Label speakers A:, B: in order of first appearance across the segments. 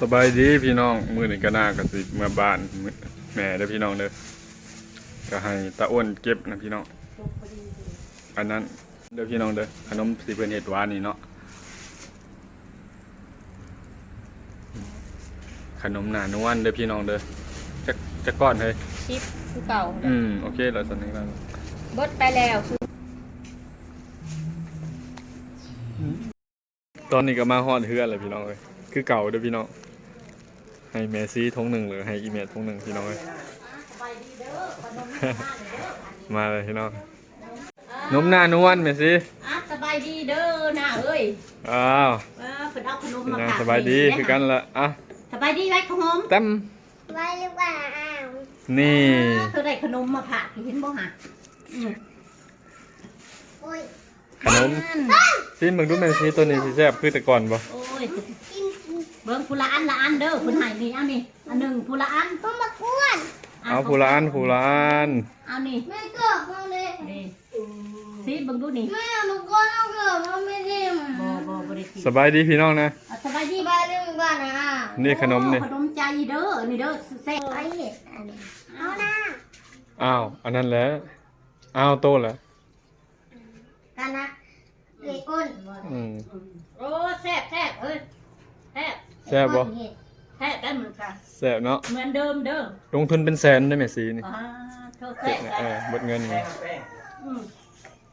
A: สบายดีพี่น้องมื้อนี้ก็น่าก็สิเมื่อบ้านมื้อแม่เด้อพี่น้องเด้อก็ให้ตาอ้วนเก็บนะพี่น้องอันนั้นเด้อพี่น้องเด้อขนมสิเพิ่นเฮ็ดหวานนี่เนาะขนมหนานวลเด้อพี่น้องเด้อจักจักก้อนเฮ้ย
B: ชิปคือเก่า
A: อืมโอเคแล้วตอนนี้แล้ว
B: เบิดไปแล้วคือ
A: ตอนนี้ก็มาฮอดเฮือนเลยพี่น้องเอ้ยคือเก่าเด้อพี่น้อง ให้แมซี่ทงหนึ่งหรือให้อีเมทงหนึ่งพี่น้องเอ้ยมาเลยพี่น้องนมหน้านวลแม่ซี่
B: อะสบายดีเด้อนะเอ้ย
A: อ้าว
B: เออเพิ่นเอาขนม
A: เป็น
B: มา
A: ไง
B: ฝาก
A: สบายดีคือกันละอะ
B: สบายดีไรขนม
A: เต็ม
C: ไว้หรือเปล่า
A: นี่
B: อ่าเธอได้ขนมมาฝากเห็นบ่ฮะอืม
C: โอ้ย
A: ขนมซิมเบิ่งดูแม่ซี่ตัวนี้สิแซ่บคือแต่ก่อนบ่
B: โอ้ย
C: กินกิน
B: เบิ่งผู้ละอันละอันเด้อเพิ่นให้นี่เอานี่อันหนึงผู้ละอัน
C: ต้องมากวน
A: เอาผู้ละอันผู้ละอัน
B: เอานี่
C: ไม่เกิดมาเลย
B: นี่สิเบิ่งดูนี่
C: ไม่เอามากวนเอาเกิดมาไม่ได้มา
B: บ่บ่บ่ได้กิน
A: สบายดีพี่น้องนะ
B: อะสบายดี
C: ไปเรื่องบ้านนะ
A: นี่ขนมนี่
B: โอ้ขนมใจเด้อนี่เด้อแซ่บ
C: ไปเห็ดอันนี้เอาหน้า
A: อ้าวอันนั้นแหละอ้าวโตแล้ว
C: กันนะเด็กอ้น
A: อืม
B: โอ้แซ่บแซ่บเอ้ย แซ่บ
A: แซ่บบ่
C: เห็ด
B: แซ่บได้เหมือนกัน
A: แซ่บเนาะ
B: เหมือนเดิมเด้อ
A: ลงทุนเป็นแสนได้แม่ซี่นี่
B: อ่าเธอ
A: เก็
B: แซ่
A: บบเนี่ยเออเบิดเงินนี่
B: อืม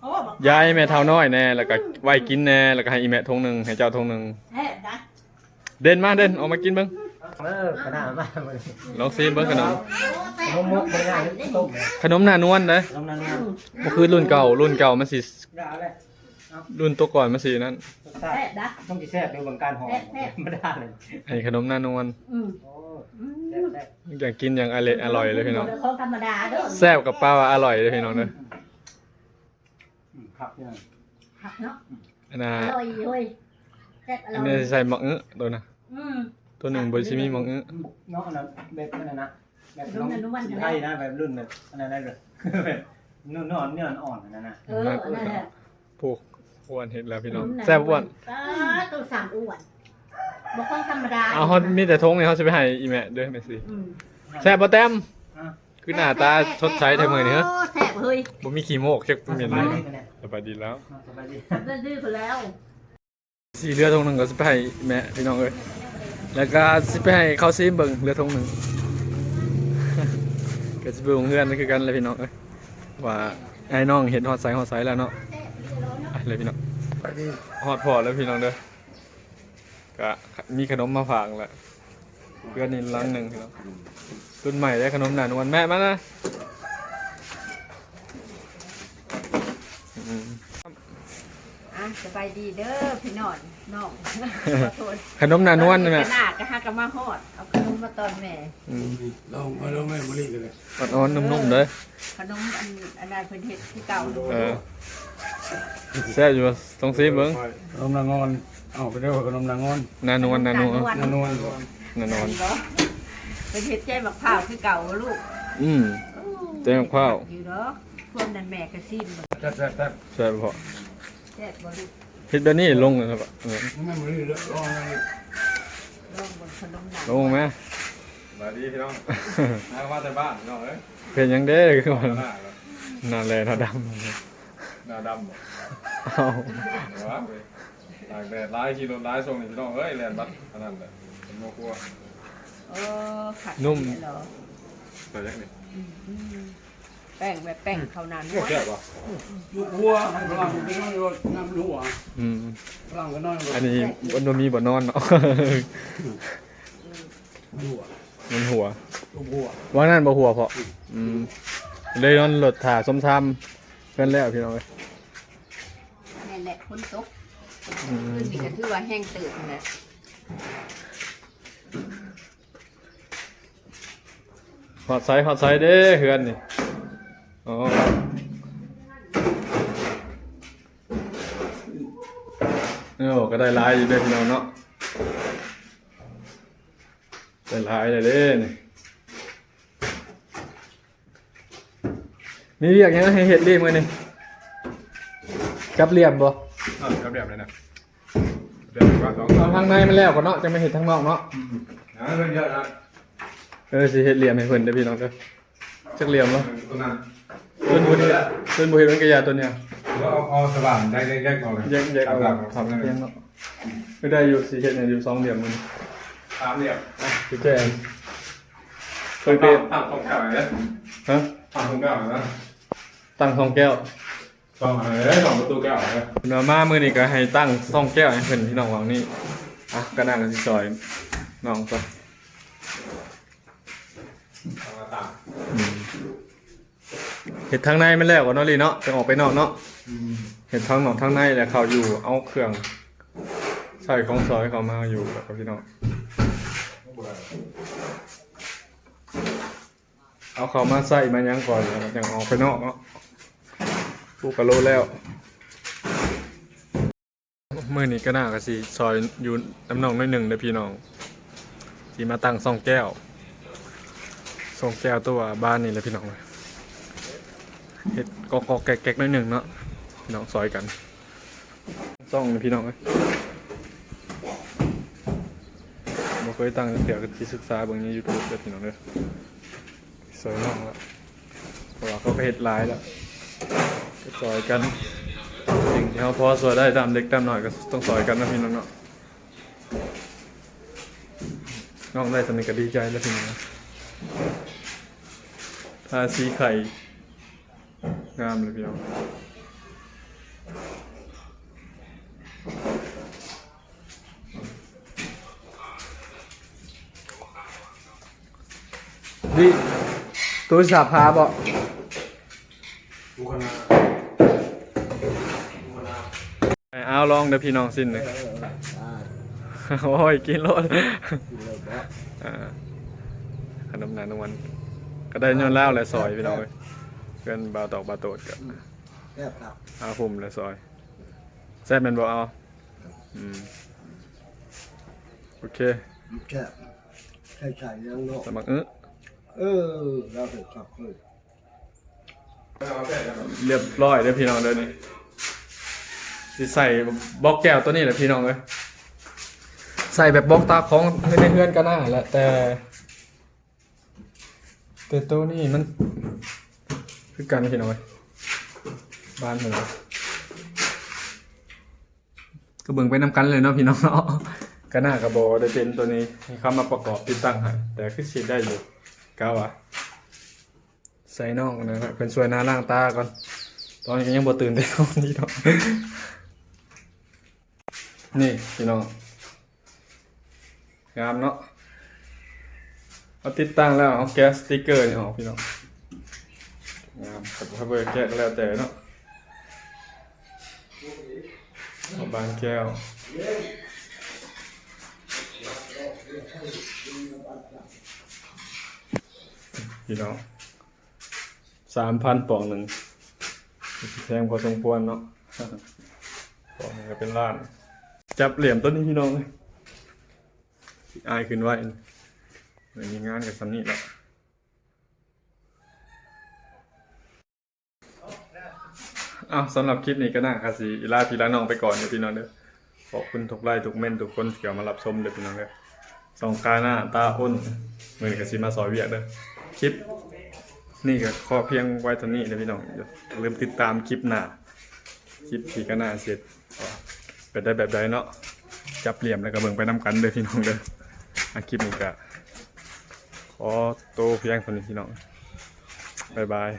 B: โอ้บอก
A: ยายแม่เท่าน้อยแน่แล้วก็ไว้กินแน่แล้วก็ให้อีแม่ทงหนึงให้เจ้าทงหนึง
B: แซ่บนะ
A: เด่นมาเด่นออกมากินเบิ้ง
D: เออขนาดมากเลย
A: ลองซีเบิ้งขนม
D: มกมกไม่ได้ต้มเลย
A: ขนมหน้านวลเลย
D: ลองนั่นนะ
A: มันคือรุ่นเก่ารุ่นเก่ามันสิ
D: ได้เลย
A: รุ่นตัวก่อนมันสินั่น
D: รสชา
B: แซ่
D: ติ
B: บนะ
D: ต้องกินแซ่บดูบางการหอมไม่ได้เลย
A: ไอ้ขนมหน้านวล
B: อืม
D: โอ้
B: อืม
D: แซ่บแซ่บ
A: อยากกินอย่างอร่อยอร่อยเลยพี่น้อง
B: ของธรรมดาเด้อ
A: แซ่บกับป้าว่าอร่อยเลยพี่น้องเด้อ
D: ครับเนี่ย
B: ผักเนาะ
A: อันน่ะ
B: อร่อยเว้ยแซ่บอ
A: อั
B: ร่
A: น
B: อย
A: นี้ใส่หมอกอื้อตัวน่ะ
B: อืม
A: ตัวหนึ่งบริซิมีหมอกอื้อ
D: น้องอันนั้นแบบนั้นนะแบบน้องไทยนะแบบรุ่นแบบอันนั้นได้เลยแบบนุ่นนอนเนื้ออ่อนนั่นนะ
B: เออนั่นแหละ
A: พวก อ้วนเห็นแล้วพี่น้องแซ่บอ้วน
B: อ่าตัวสามอ้วนบ่ของธรรมดา
A: เอาเขามีแต่ทงนี่เขาจะไปให้อีแม่เด้อแม่สิ
B: อืม
A: แซ่บบ่แต้มคือหน้าตาชดใช้แท้มื้อนี้เหรอ
B: โแซ่บเฮ้ย
A: บ่มีขี้โมกจักเป็น
D: ส
A: เล
D: บาย
A: ย
D: ดีเนี่ย
A: สบายดีแล้ว
D: สบายดี
B: ทำได้ดื้อไปแล้ว
A: สีเรือทงหนึ่งก็สิไปให้แม่พี่น้องเอ้ยแล้วก็สิไปให้เขาซีเบิ่งเรือทงหนึ่งก็สิไปวงเฮือนนั่นคือกันเลยพี่น้องเอ้ยว่าไอ้น้องเห็นฮอดไซฮอดไซแล้วเนาะไป เลยพี่น้องฮอดพอแล้วพี่น้องเด้อก็มีขนมมาฝากแหละเพื่อนนี่ลังหนึ่งพี่น้องรุ่นใหม่ได้ขนมหนานวันแม่มานะอืม
E: อะสบายดีเด้อพี่น้องน้องขอโทษ
A: ขนมหนานวลนี่แม่
E: ขนาดก็ฮักกันมาฮอดเอาขนมมาตอนแม่
A: อืม
F: ลองมาแล้วแม่บริกันเลย
A: อ่อนๆนุ่มๆเลย
E: ขนมอันอันนั้นเพิ่นเฮ็ดที่เก่า
A: เออ แซ่บอยู่ตรงซีเบิ้ง
F: ขนมนางงอนเอาไปเรียกว่าขนมนางงอน
A: นานวลนานวล
F: นานวล
A: นานวล
E: บ่เพิ่นเฮ็ดใจบักพร้าวคือเก่าลูก
A: อืมเต็มข้าว
E: อยู่เนาะพวกนั้นแม่ก็ซิมเบิ่ง
F: แซ่บแซ่บแซ่บ
A: แซ่บพอ
E: แซ่บบ่ลูก
A: เฮ็ดแบบนี้ลงเลยครับเออ
F: แม่บริเลยลองเลย
E: ลองเบิ่งขนมหนัง
A: ลงไหม
G: สวัสดีพี่น้องน้าว่าแต่บ้านพี่น้องเอ้ย
A: เพ็นยังเด้อคือว่า
G: หน้าแล้ว
A: นาแลนาด
G: หน้าดำบ่ำ
A: เอา
G: เดี๋ยวว่าไปตากแดดร้ายขี่รถร้ายส่งนี่พี่น้องเอ้ยแลนบัดอันนั้นแหละเป็นโมกลัว
E: เออขัด
A: นุ่ม
E: เหรอ
G: เดี๋ยวยังนี่
E: แป้งแบบแป้งข้าวหนาน
G: โอ้แก่ป่ะ
F: ยุกหัวพลังก็น้อยรถน้ำหัว
A: อืม
F: พลังก็น้อยรถ
A: อันนี้บนบ่มีบ่นอนเนาะ
F: หัว
A: มันหัว
F: ยุกหัว
A: ว่านั่นบ่หัวเพาะอืมเลยนอนรถถ่าส้มทำ เพิ่นแล้วพี่น้องเอ้ย
E: นั่นแหละฝนตก
A: อืม
E: ขึ้นนี่ก็ถือว่าแห้งเติบนั่นแหละ
A: ฮอดไซฮอดไซเด้เฮือนนี่อ๋อเออก็ได้หลายอยู่เด้อพี่น้องเนาะได้หลายเลยเด้นี่ มีเรียกหยังให้เฮ็ดเรียกมื้อนี่จับเรียบบ่
G: อ่าครับเรียบเลยนะ
A: โเดี๋
G: ยวว่าสอง
A: เอาทางในมันแล้วก่อนเนาะจะไม่เห็นทางนอกเนาะ
G: นะเรื่องเยอะนะ
A: เออสิเฮ็ดเหลี่ยมให้เพิ่นเด้อพี่น้องเด้อจักเหลี่ยมเนาะ
G: ตัวนั้น
A: เพิ่นบ่เฮ็ดเพิ่นบ่เฮ็ดมันกระยาตัวเนี้ย
G: ว่าเอาเอาสว่างได้แยกๆเอาเลย
A: แยกแยกเอา
G: สาม
A: ทำเพียงเนาะไม่ได้อยู่สิเฮ็ดให้อยู่สองเหลี่ยมมัน
G: สามเหลี่ยม
A: พี่แจ้งเคยเป็น
G: ตั้งตรงกลางเลย
A: ฮะ
G: ตั้งตรงกลางนะ
A: ตั้งสองแก้ว
G: สองเอ้ยสองประตูแก้วเลย
A: เนามามื้อนี้ก็ให้ตั้งสองแก้วให้เพิ่นพี่น้องวางนี่อะก็น่าจะสิซอยน้องซะ
G: เอามาตั้ง
A: เห็ดทางในมันแล้วก่อนเนาะลีเนาะจะออกไปนอกเนาะเห็ดทางนอกทางในแล้วเขาอยู่เอาเครื่องใส่ของซอยเขามาอยู่กับพี่น้อง เอาเขามาใส่มายังก่อนแล้วยังออกไปนอกเนาะปูกระโลแล้วมื่อนี้ก็น่ากสิซอยอยู่น้ำนองน้อยหนึ่งเด้อพี่น้องสีมาตั้งสองแก้วสองแก้วตัวบ้านนี่เลยพี่น้องเลยเห็ดกอกแกกๆหน้อยหนึ่งเนาะพี่น้องซอยกันซองนี่พี่น้องเอ้ยบ่เคยตั้งเดี๋ยวก็ที่ศึกษาเบางนี้ยูทูบเด้อพี่น้องเด้อ ซอยน้องแล้วเพราะว่าเขาก็เห็ดหลายแล้วก็ซอยกันสิ่งที่เขาพอซอยได้ตามเล็กตามหน่อยก็ต้องซอยกันนะพี่น้องเนาะน้องได้สำเนึกก็ดีใจแล้วพี่น้องทาสีไข่งามเลยพี่น้องดิ ตัวสาพาบ่
G: บุคลา
A: เอาลองเดี๋ยวพี่น้องสิ้นเลยโอ้ยกินรถอ่าขนมนานตะวัน ก็ได้ย้อนแล้วแหละซอยพี่น้องเอ้ยเพื่อนบาวตอกบาวโตดกับ
F: แซ่บครับ
A: อาผมเลยซอยแซ่บแมันบอกเอาอืมโอเค
F: แซ่บใช่ใช่ยังเนาะ
A: สมัครเออ
F: เออเราเห็นครับเออ
A: เรียบร้อยเด้อพี่น้องเด้อนี่สิใส่บล็อกแก้วตัวนี้แหละพี่น้องเลยใส่แบบบล็อกตาของในเพื่อนก็น่าแหละแต่ แต่ตัวนี้มันคือกันพี่น้องเอ้ยบ้านเหมือก็เบิ่งไปนำกันเลยเนาะพี่น้องเนาะก็น่ากระบอกได้เป็นตัวนี้ให้เขามาประกอบติดตั้งให้แต่คือสิได้อยู่ ก้าวะใส่น่องนะครับเป็นสวยหน้าล่างตาก่อน ตอนนี้ยังบ่ตื่นแต่ตอนนี้ดอกนี่พี่น้องงามเนาะเอาติดตั้งแล้วเอาแก๊สติ๊กเกอร์นี่ออกพี่น้องงามแต่ถ้าเบอร์แก้ก็แล้วแต่เนาะเอาบางแก้ว พี่น้องสามพันปองหนึ่งแพงพอสมควรเนาะปองหนึ่งก็เป็นล้าน จับเหลี่ยมต้นนี้พี่น้องเลยอายขึ้นไว้ไม่มีงานกับซันนี่แล้วอ้าวสำหรับคลิปนี้ก็น่าคาสีลาพี่ลาน้องไปก่อนเดี๋ยวพี่น้องเด้อขอบคุณทุกไลค์ทุกเม่นทุกคนที่เข้ามารับชมเด้อพี่น้องเด้อสองกาหน้าตาอ้นเหมือนกับซีมาซอยเวียกเด้อ คลิป นี่ก็ขอเพียงไว้เท่านี้นะพี่น้องอย่าลืมติดตามคลิปหน้าคลิปที่ก็น่าเสร็จเป็นได้แบบใดเนาะจับเหลี่ยมแล้วก็เบิ่งไปน้ำกันเลยพี่น้องเด้ออะคลิปนี้ก็ขอโตเพียงเท่านี้พี่น้องบ๊ายบาย